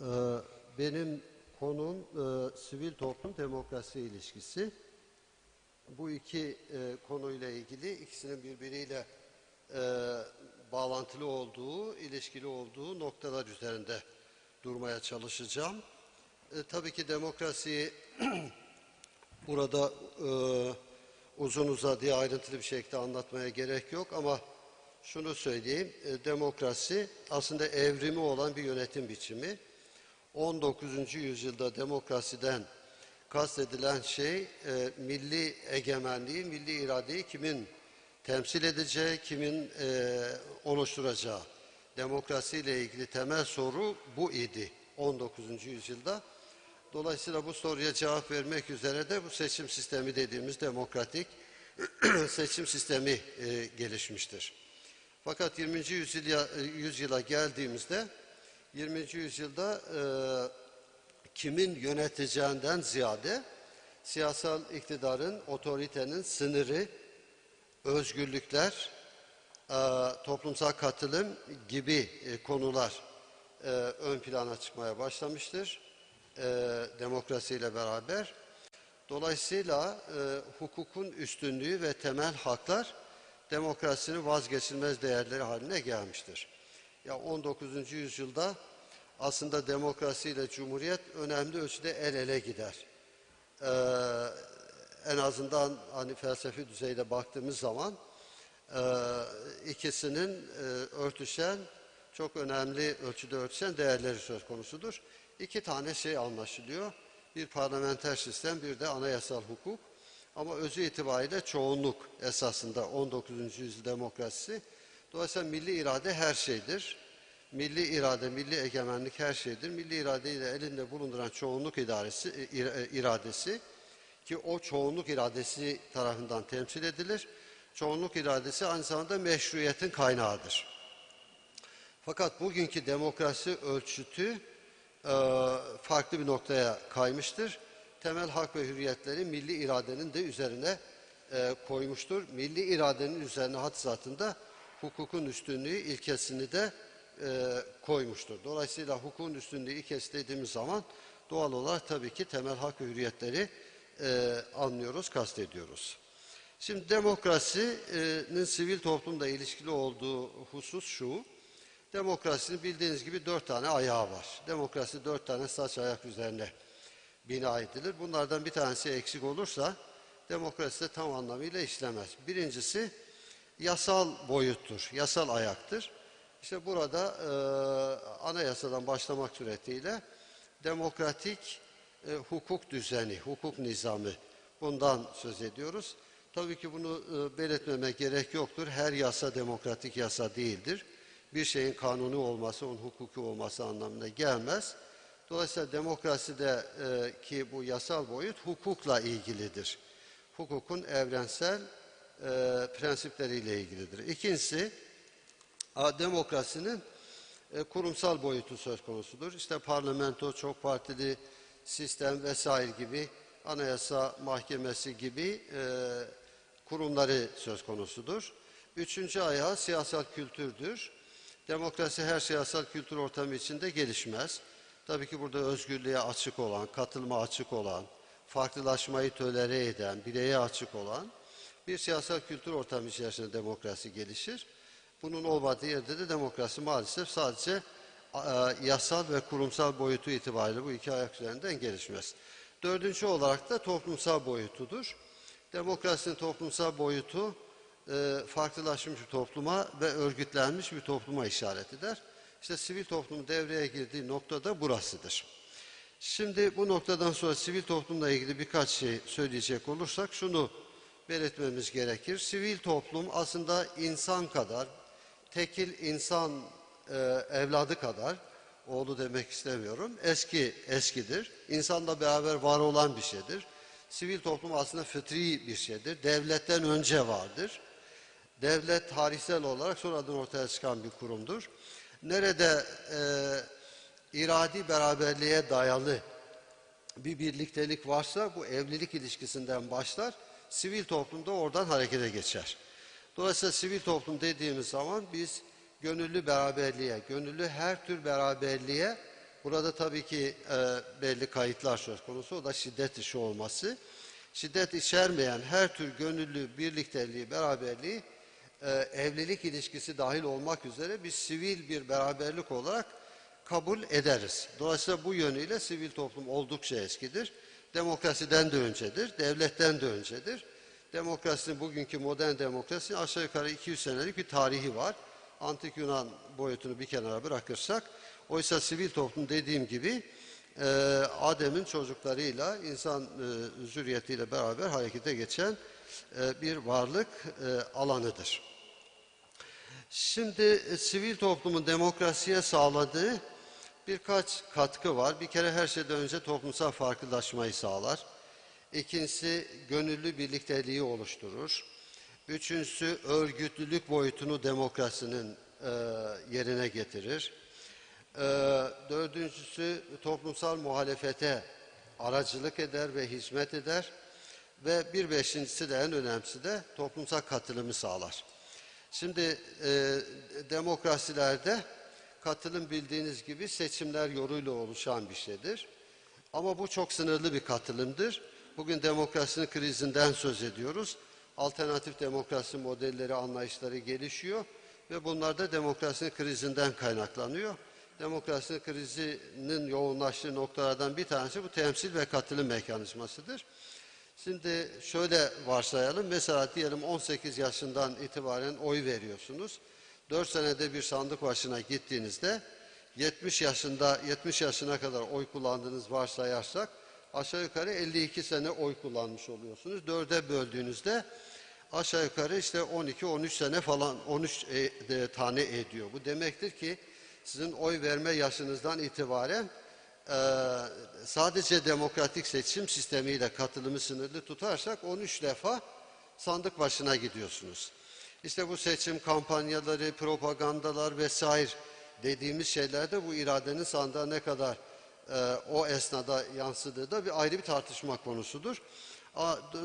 Ee, benim konum e, sivil toplum demokrasi ilişkisi. Bu iki e, konuyla ilgili ikisinin birbiriyle e, bağlantılı olduğu, ilişkili olduğu noktalar üzerinde durmaya çalışacağım. E, tabii ki demokrasiyi burada e, uzun uzadıya ayrıntılı bir şekilde anlatmaya gerek yok ama şunu söyleyeyim, e, demokrasi aslında evrimi olan bir yönetim biçimi. 19. yüzyılda demokrasiden kastedilen şey e, milli egemenliği, milli iradeyi kimin temsil edeceği, kimin e, oluşturacağı. Demokrasiyle ilgili temel soru bu idi 19. yüzyılda. Dolayısıyla bu soruya cevap vermek üzere de bu seçim sistemi dediğimiz demokratik seçim sistemi e, gelişmiştir. Fakat 20. Yüzyıla, yüzyıla geldiğimizde 20. yüzyılda e, kimin yöneteceğinden ziyade siyasal iktidarın, otoritenin sınırı, özgürlükler, e, toplumsal katılım gibi e, konular e, ön plana çıkmaya başlamıştır e, demokrasiyle beraber. Dolayısıyla e, hukukun üstünlüğü ve temel haklar demokrasinin vazgeçilmez değerleri haline gelmiştir. Ya 19. yüzyılda aslında demokrasi ile cumhuriyet önemli ölçüde el ele gider. Ee, en azından hani felsefi düzeyde baktığımız zaman e, ikisinin e, örtüşen çok önemli ölçüde örtüşen değerleri söz konusudur. İki tane şey anlaşılıyor. Bir parlamenter sistem, bir de anayasal hukuk. Ama özü itibariyle çoğunluk esasında 19. yüzyıl demokrasisi. Dolayısıyla milli irade her şeydir. Milli irade, milli egemenlik her şeydir. Milli iradeyi de elinde bulunduran çoğunluk idaresi, e, e, iradesi ki o çoğunluk iradesi tarafından temsil edilir. Çoğunluk iradesi aynı zamanda meşruiyetin kaynağıdır. Fakat bugünkü demokrasi ölçütü e, farklı bir noktaya kaymıştır. Temel hak ve hürriyetleri milli iradenin de üzerine koymuştur. Milli iradenin üzerine had zatında hukukun üstünlüğü ilkesini de e, koymuştur. Dolayısıyla hukukun üstünlüğü ilkesi dediğimiz zaman doğal olarak tabii ki temel hak ve hürriyetleri e, anlıyoruz, kastediyoruz. Şimdi demokrasinin sivil toplumla ilişkili olduğu husus şu. Demokrasinin bildiğiniz gibi dört tane ayağı var. Demokrasi dört tane saç ayak üzerine bina edilir. Bunlardan bir tanesi eksik olursa demokrasi de tam anlamıyla işlemez. Birincisi yasal boyuttur, yasal ayaktır. İşte burada e, anayasadan başlamak suretiyle demokratik e, hukuk düzeni, hukuk nizamı bundan söz ediyoruz. Tabii ki bunu e, belirtmeme gerek yoktur. Her yasa demokratik yasa değildir. Bir şeyin kanunu olması, onun hukuki olması anlamına gelmez. Dolayısıyla demokraside e, ki bu yasal boyut hukukla ilgilidir. Hukukun evrensel e, prensipleriyle ilgilidir. İkincisi, demokrasinin e, kurumsal boyutu söz konusudur. İşte parlamento, çok partili sistem vesaire gibi, anayasa mahkemesi gibi e, kurumları söz konusudur. Üçüncü ayağı siyasal kültürdür. Demokrasi her siyasal kültür ortamı içinde gelişmez. Tabii ki burada özgürlüğe açık olan, katılma açık olan, farklılaşmayı tölere eden, bireye açık olan bir siyasal kültür ortamı içerisinde demokrasi gelişir. Bunun olmadığı yerde de demokrasi maalesef sadece yasal ve kurumsal boyutu itibariyle bu iki ayak üzerinden gelişmez. Dördüncü olarak da toplumsal boyutudur. Demokrasinin toplumsal boyutu e, farklılaşmış bir topluma ve örgütlenmiş bir topluma işaret eder. İşte sivil toplumun devreye girdiği nokta da burasıdır. Şimdi bu noktadan sonra sivil toplumla ilgili birkaç şey söyleyecek olursak şunu belirtmemiz gerekir. Sivil toplum aslında insan kadar, tekil insan e, evladı kadar, oğlu demek istemiyorum, eski eskidir. İnsanla beraber var olan bir şeydir. Sivil toplum aslında fıtri bir şeydir. Devletten önce vardır. Devlet tarihsel olarak sonradan ortaya çıkan bir kurumdur. Nerede e, iradi beraberliğe dayalı bir birliktelik varsa bu evlilik ilişkisinden başlar. Sivil toplumda oradan harekete geçer. Dolayısıyla sivil toplum dediğimiz zaman biz gönüllü beraberliğe, gönüllü her tür beraberliğe Burada tabii ki e, belli kayıtlar söz konusu. O da şiddet işi olması. Şiddet içermeyen her tür gönüllü birlikteliği, beraberliği e, evlilik ilişkisi dahil olmak üzere bir sivil bir beraberlik olarak kabul ederiz. Dolayısıyla bu yönüyle sivil toplum oldukça eskidir. Demokrasiden de öncedir, devletten de öncedir. Demokrasinin bugünkü modern demokrasi aşağı yukarı 200 senelik bir tarihi var. Antik Yunan boyutunu bir kenara bırakırsak, oysa sivil toplum dediğim gibi e, Adem'in çocuklarıyla, insan e, zürriyetiyle beraber harekete geçen e, bir varlık e, alanıdır. Şimdi e, sivil toplumun demokrasiye sağladığı birkaç katkı var. Bir kere her şeyden önce toplumsal farklılaşmayı sağlar. İkincisi gönüllü birlikteliği oluşturur. Üçüncüsü örgütlülük boyutunu demokrasinin e, yerine getirir. E, dördüncüsü toplumsal muhalefete aracılık eder ve hizmet eder. Ve bir beşincisi de en önemlisi de toplumsal katılımı sağlar. Şimdi e, demokrasilerde katılım bildiğiniz gibi seçimler yoluyla oluşan bir şeydir. Ama bu çok sınırlı bir katılımdır. Bugün demokrasinin krizinden söz ediyoruz. Alternatif demokrasi modelleri, anlayışları gelişiyor ve bunlar da demokrasinin krizinden kaynaklanıyor. Demokrasinin krizinin yoğunlaştığı noktalardan bir tanesi bu temsil ve katılım mekanizmasıdır. Şimdi şöyle varsayalım. Mesela diyelim 18 yaşından itibaren oy veriyorsunuz. 4 senede bir sandık başına gittiğinizde 70 yaşında 70 yaşına kadar oy kullandığınız varsayarsak aşağı yukarı 52 sene oy kullanmış oluyorsunuz. Dörde böldüğünüzde aşağı yukarı işte 12-13 sene falan 13 e, de, tane ediyor. Bu demektir ki sizin oy verme yaşınızdan itibaren e, sadece demokratik seçim sistemiyle katılımı sınırlı tutarsak 13 defa sandık başına gidiyorsunuz. İşte bu seçim kampanyaları, propagandalar vesaire dediğimiz şeylerde bu iradenin sandığa ne kadar e, o esnada yansıdığı da bir ayrı bir tartışma konusudur.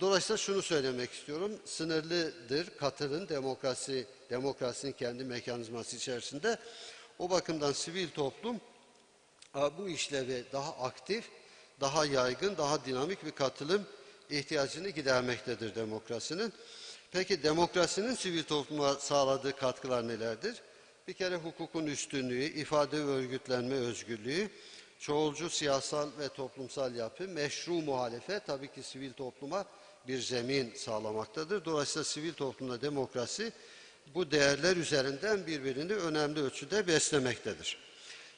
Dolayısıyla şunu söylemek istiyorum. Sınırlıdır katılın demokrasi, demokrasinin kendi mekanizması içerisinde. O bakımdan sivil toplum bu işlevi daha aktif, daha yaygın, daha dinamik bir katılım ihtiyacını gidermektedir demokrasinin. Peki demokrasinin sivil topluma sağladığı katkılar nelerdir? Bir kere hukukun üstünlüğü, ifade ve örgütlenme özgürlüğü, çoğulcu siyasal ve toplumsal yapı, meşru muhalefet tabii ki sivil topluma bir zemin sağlamaktadır. Dolayısıyla sivil toplumda demokrasi bu değerler üzerinden birbirini önemli ölçüde beslemektedir.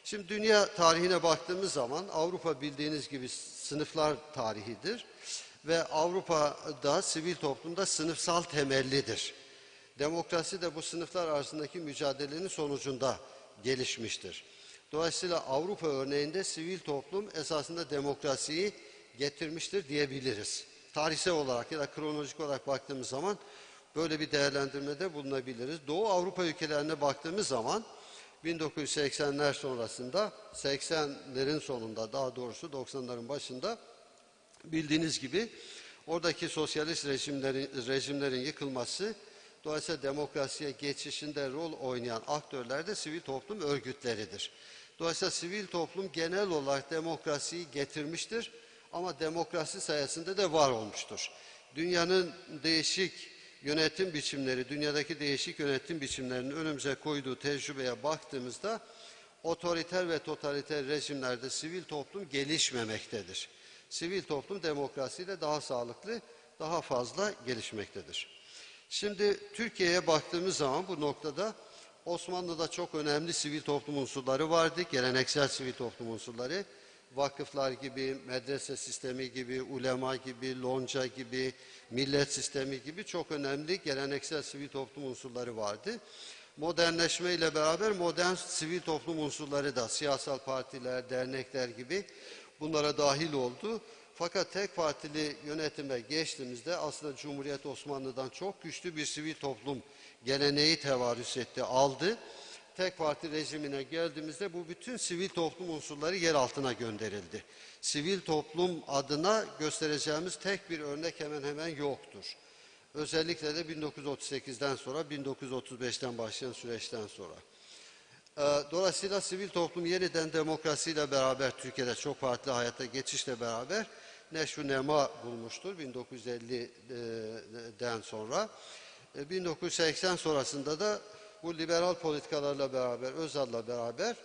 Şimdi dünya tarihine baktığımız zaman Avrupa bildiğiniz gibi sınıflar tarihidir ve Avrupa'da sivil toplumda sınıfsal temellidir. Demokrasi de bu sınıflar arasındaki mücadelenin sonucunda gelişmiştir. Dolayısıyla Avrupa örneğinde sivil toplum esasında demokrasiyi getirmiştir diyebiliriz. Tarihsel olarak ya da kronolojik olarak baktığımız zaman böyle bir değerlendirmede bulunabiliriz. Doğu Avrupa ülkelerine baktığımız zaman 1980'ler sonrasında 80'lerin sonunda daha doğrusu 90'ların başında bildiğiniz gibi oradaki sosyalist rejimlerin, rejimlerin yıkılması dolayısıyla demokrasiye geçişinde rol oynayan aktörler de sivil toplum örgütleridir. Dolayısıyla sivil toplum genel olarak demokrasiyi getirmiştir ama demokrasi sayesinde de var olmuştur. Dünyanın değişik yönetim biçimleri, dünyadaki değişik yönetim biçimlerinin önümüze koyduğu tecrübeye baktığımızda otoriter ve totaliter rejimlerde sivil toplum gelişmemektedir. Sivil toplum demokrasiyle daha sağlıklı, daha fazla gelişmektedir. Şimdi Türkiye'ye baktığımız zaman bu noktada Osmanlı'da çok önemli sivil toplum unsurları vardı, geleneksel sivil toplum unsurları vakıflar gibi, medrese sistemi gibi, ulema gibi, lonca gibi, millet sistemi gibi çok önemli geleneksel sivil toplum unsurları vardı. Modernleşme ile beraber modern sivil toplum unsurları da siyasal partiler, dernekler gibi bunlara dahil oldu. Fakat tek partili yönetime geçtiğimizde aslında Cumhuriyet Osmanlı'dan çok güçlü bir sivil toplum geleneği tevarüs etti, aldı tek parti rejimine geldiğimizde bu bütün sivil toplum unsurları yer altına gönderildi. Sivil toplum adına göstereceğimiz tek bir örnek hemen hemen yoktur. Özellikle de 1938'den sonra 1935'ten başlayan süreçten sonra. Ee, Dolayısıyla sivil toplum yeniden demokrasiyle beraber Türkiye'de çok partili hayata geçişle beraber neşru nema bulmuştur 1950'den sonra. Ee, 1980 sonrasında da bu liberal politikalarla beraber, Özal'la beraber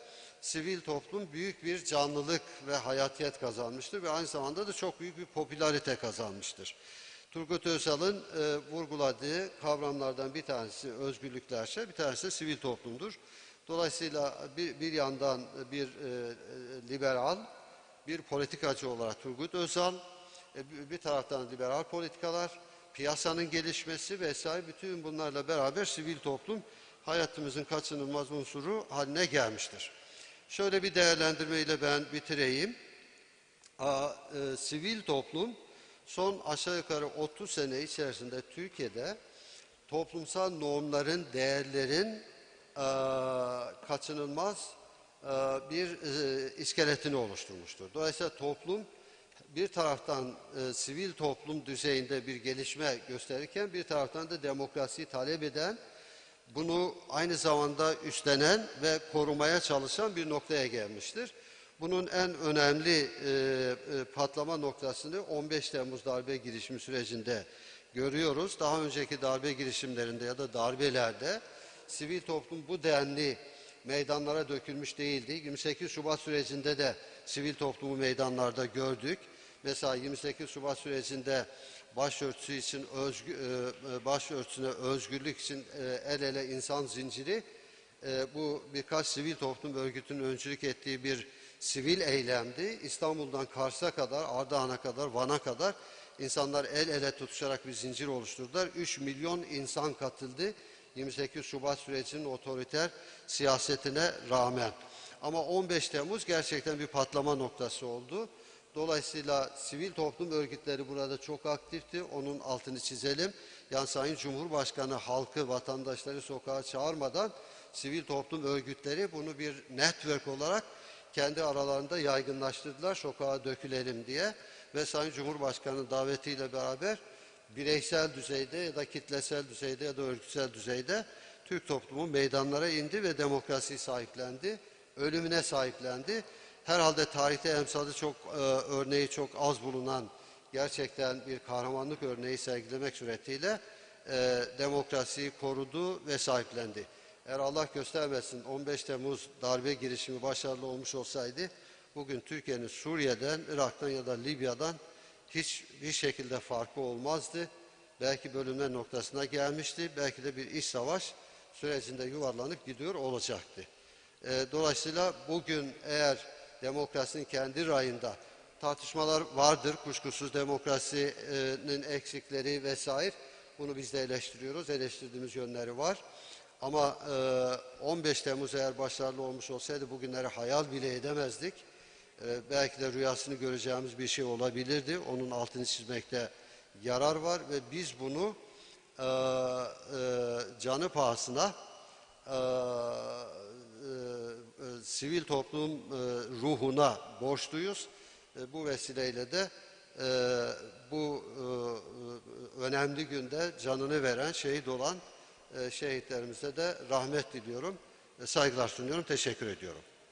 sivil toplum büyük bir canlılık ve hayatiyet kazanmıştır ve aynı zamanda da çok büyük bir popülarite kazanmıştır. Turgut Özal'ın e, vurguladığı kavramlardan bir tanesi özgürlüklerse, bir tanesi de sivil toplumdur. Dolayısıyla bir, bir yandan bir e, liberal, bir politikacı olarak Turgut Özal, e, bir- taraftan liberal politikalar, piyasanın gelişmesi vesaire bütün bunlarla beraber sivil toplum hayatımızın kaçınılmaz unsuru haline gelmiştir. Şöyle bir değerlendirmeyle ben bitireyim. Aa, e, sivil toplum son aşağı yukarı 30 sene içerisinde Türkiye'de toplumsal normların, değerlerin kaçınılmaz e, bir e, iskeletini oluşturmuştur. Dolayısıyla toplum bir taraftan e, sivil toplum düzeyinde bir gelişme gösterirken bir taraftan da demokrasiyi talep eden bunu aynı zamanda üstlenen ve korumaya çalışan bir noktaya gelmiştir. Bunun en önemli e, e, patlama noktasını 15 Temmuz darbe girişimi sürecinde görüyoruz. Daha önceki darbe girişimlerinde ya da darbelerde sivil toplum bu denli meydanlara dökülmüş değildi. 28 Şubat sürecinde de sivil toplumu meydanlarda gördük. Mesela 28 Şubat sürecinde başörtüsü için özgü, e, e, başörtüsüne özgürlük için e, el ele insan zinciri bu birkaç sivil toplum örgütünün öncülük ettiği bir sivil eylemdi. İstanbul'dan Kars'a kadar, Ardahan'a kadar, Van'a kadar insanlar el ele tutuşarak bir zincir oluşturdular. 3 milyon insan katıldı 28 Şubat sürecinin otoriter siyasetine rağmen. Ama 15 Temmuz gerçekten bir patlama noktası oldu. Dolayısıyla sivil toplum örgütleri burada çok aktifti. Onun altını çizelim. Yani Sayın Cumhurbaşkanı halkı, vatandaşları sokağa çağırmadan sivil toplum örgütleri bunu bir network olarak kendi aralarında yaygınlaştırdılar sokağa dökülelim diye. Ve Sayın Cumhurbaşkanı davetiyle beraber bireysel düzeyde ya da kitlesel düzeyde ya da örgütsel düzeyde Türk toplumu meydanlara indi ve demokrasiyi sahiplendi. Ölümüne sahiplendi. Herhalde tarihte emsalı çok e, örneği çok az bulunan gerçekten bir kahramanlık örneği sergilemek suretiyle e, demokrasiyi korudu ve sahiplendi. Eğer Allah göstermesin 15 Temmuz darbe girişimi başarılı olmuş olsaydı bugün Türkiye'nin Suriye'den, Irak'tan ya da Libya'dan hiçbir şekilde farkı olmazdı. Belki bölünme noktasına gelmişti. Belki de bir iç savaş sürecinde yuvarlanıp gidiyor olacaktı. E, dolayısıyla bugün eğer demokrasinin kendi rayında tartışmalar vardır. Kuşkusuz demokrasinin eksikleri vesaire. Bunu biz de eleştiriyoruz. Eleştirdiğimiz yönleri var. Ama e, 15 Temmuz eğer başarılı olmuş olsaydı bugünleri hayal bile edemezdik. E, belki de rüyasını göreceğimiz bir şey olabilirdi. Onun altını çizmekte yarar var ve biz bunu e, e, canı pahasına e, e, sivil toplum e, ruhuna borçluyuz. E, bu vesileyle de e, bu e, e, önemli günde canını veren, şehit olan e, şehitlerimize de rahmet diliyorum. E, saygılar sunuyorum. Teşekkür ediyorum.